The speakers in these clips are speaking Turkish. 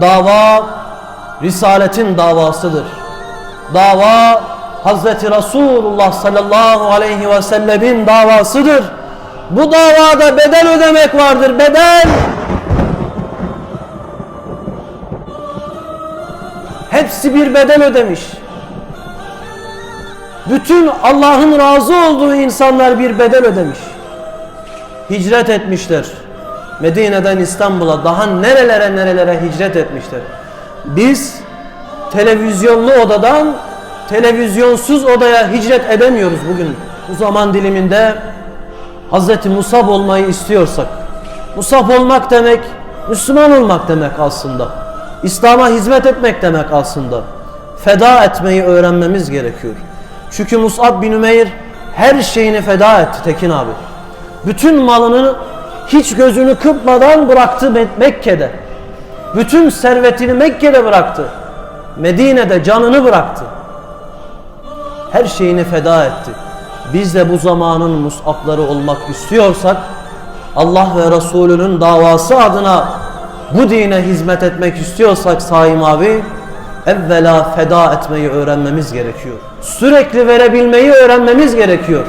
Dava Risaletin davasıdır. Dava Hazreti Resulullah sallallahu aleyhi ve sellemin davasıdır. Bu davada bedel ödemek vardır, bedel. Hepsi bir bedel ödemiş. Bütün Allah'ın razı olduğu insanlar bir bedel ödemiş. Hicret etmişler. Medine'den İstanbul'a daha nerelere nerelere hicret etmişler. Biz televizyonlu odadan televizyonsuz odaya hicret edemiyoruz bugün. Bu zaman diliminde Hz. Musab olmayı istiyorsak. Musab olmak demek Müslüman olmak demek aslında. İslam'a hizmet etmek demek aslında. Feda etmeyi öğrenmemiz gerekiyor. Çünkü Musab bin Ümeyr her şeyini feda etti Tekin abi. Bütün malını hiç gözünü kırpmadan bıraktı Mekke'de. Bütün servetini Mekke'de bıraktı. Medine'de canını bıraktı. Her şeyini feda etti. Biz de bu zamanın musabları olmak istiyorsak Allah ve Resulünün davası adına bu dine hizmet etmek istiyorsak Saim abi evvela feda etmeyi öğrenmemiz gerekiyor. Sürekli verebilmeyi öğrenmemiz gerekiyor.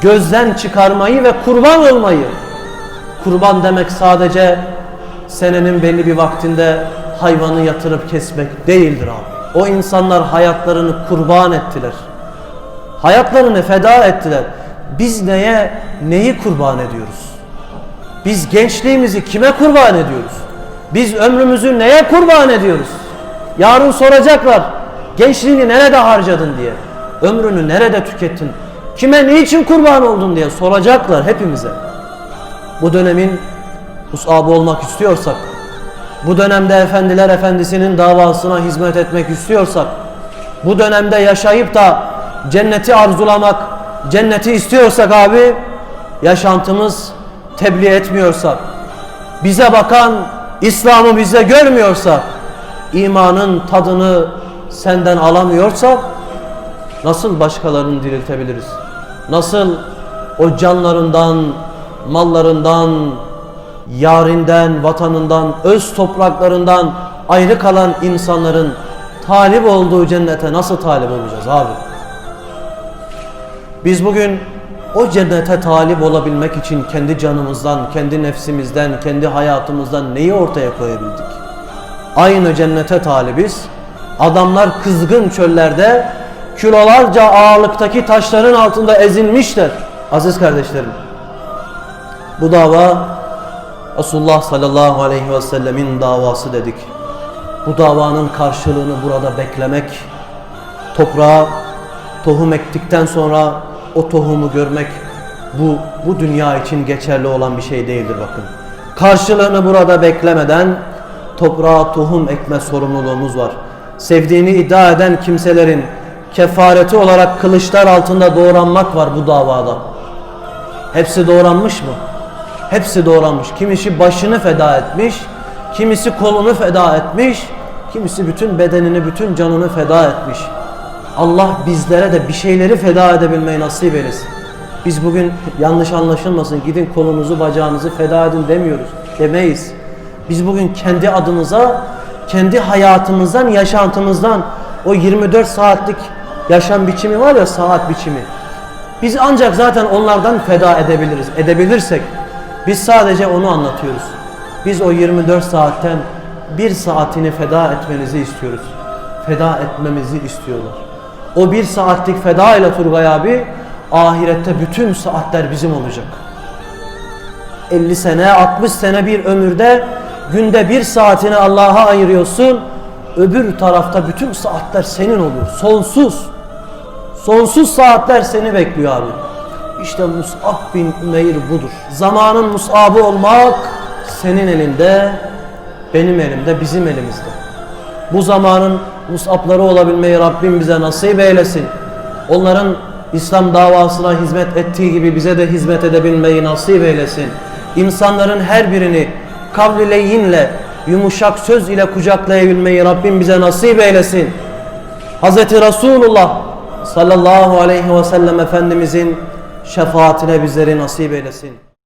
Gözden çıkarmayı ve kurban olmayı. Kurban demek sadece senenin belli bir vaktinde hayvanı yatırıp kesmek değildir abi. O insanlar hayatlarını kurban ettiler. Hayatlarını feda ettiler. Biz neye, neyi kurban ediyoruz? Biz gençliğimizi kime kurban ediyoruz? Biz ömrümüzü neye kurban ediyoruz? Yarın soracaklar. Gençliğini nerede harcadın diye. Ömrünü nerede tükettin? Kime niçin kurban oldun diye soracaklar hepimize. Bu dönemin musabı olmak istiyorsak, bu dönemde efendiler efendisinin davasına hizmet etmek istiyorsak, bu dönemde yaşayıp da cenneti arzulamak, cenneti istiyorsak abi, yaşantımız tebliğ etmiyorsa, bize bakan İslam'ı bize görmüyorsa, imanın tadını senden alamıyorsa, nasıl başkalarını diriltebiliriz? Nasıl o canlarından, mallarından, yarinden, vatanından, öz topraklarından ayrı kalan insanların talip olduğu cennete nasıl talip olacağız abi? Biz bugün o cennete talip olabilmek için kendi canımızdan, kendi nefsimizden, kendi hayatımızdan neyi ortaya koyabildik? Aynı cennete talibiz. Adamlar kızgın çöllerde kilolarca ağırlıktaki taşların altında ezilmişler. Aziz kardeşlerim, bu dava Resulullah sallallahu aleyhi ve sellemin davası dedik. Bu davanın karşılığını burada beklemek, toprağa tohum ektikten sonra o tohumu görmek bu bu dünya için geçerli olan bir şey değildir bakın. Karşılığını burada beklemeden toprağa tohum ekme sorumluluğumuz var. Sevdiğini iddia eden kimselerin kefareti olarak kılıçlar altında doğranmak var bu davada. Hepsi doğranmış mı? Hepsi doğranmış. Kimisi başını feda etmiş, kimisi kolunu feda etmiş, kimisi bütün bedenini, bütün canını feda etmiş. Allah bizlere de bir şeyleri feda edebilmeyi nasip eylesin. Biz bugün yanlış anlaşılmasın gidin kolunuzu bacağınızı feda edin demiyoruz. Demeyiz. Biz bugün kendi adımıza, kendi hayatımızdan, yaşantımızdan o 24 saatlik yaşam biçimi var ya saat biçimi. Biz ancak zaten onlardan feda edebiliriz. Edebilirsek biz sadece onu anlatıyoruz. Biz o 24 saatten bir saatini feda etmenizi istiyoruz. Feda etmemizi istiyorlar. O bir saatlik feda ile Turgay abi ahirette bütün saatler bizim olacak. 50 sene 60 sene bir ömürde günde bir saatini Allah'a ayırıyorsun. Öbür tarafta bütün saatler senin oluyor. Sonsuz. Sonsuz saatler seni bekliyor abi. İşte Mus'ab bin Ümeyr budur. Zamanın Mus'abı olmak senin elinde, benim elimde, bizim elimizde. Bu zamanın Mus'abları olabilmeyi Rabbim bize nasip eylesin. Onların İslam davasına hizmet ettiği gibi bize de hizmet edebilmeyi nasip eylesin. İnsanların her birini kavli leyinle, yumuşak söz ile kucaklayabilmeyi Rabbim bize nasip eylesin. Hz. Resulullah sallallahu aleyhi ve sellem Efendimizin şefaatine bizleri nasip eylesin.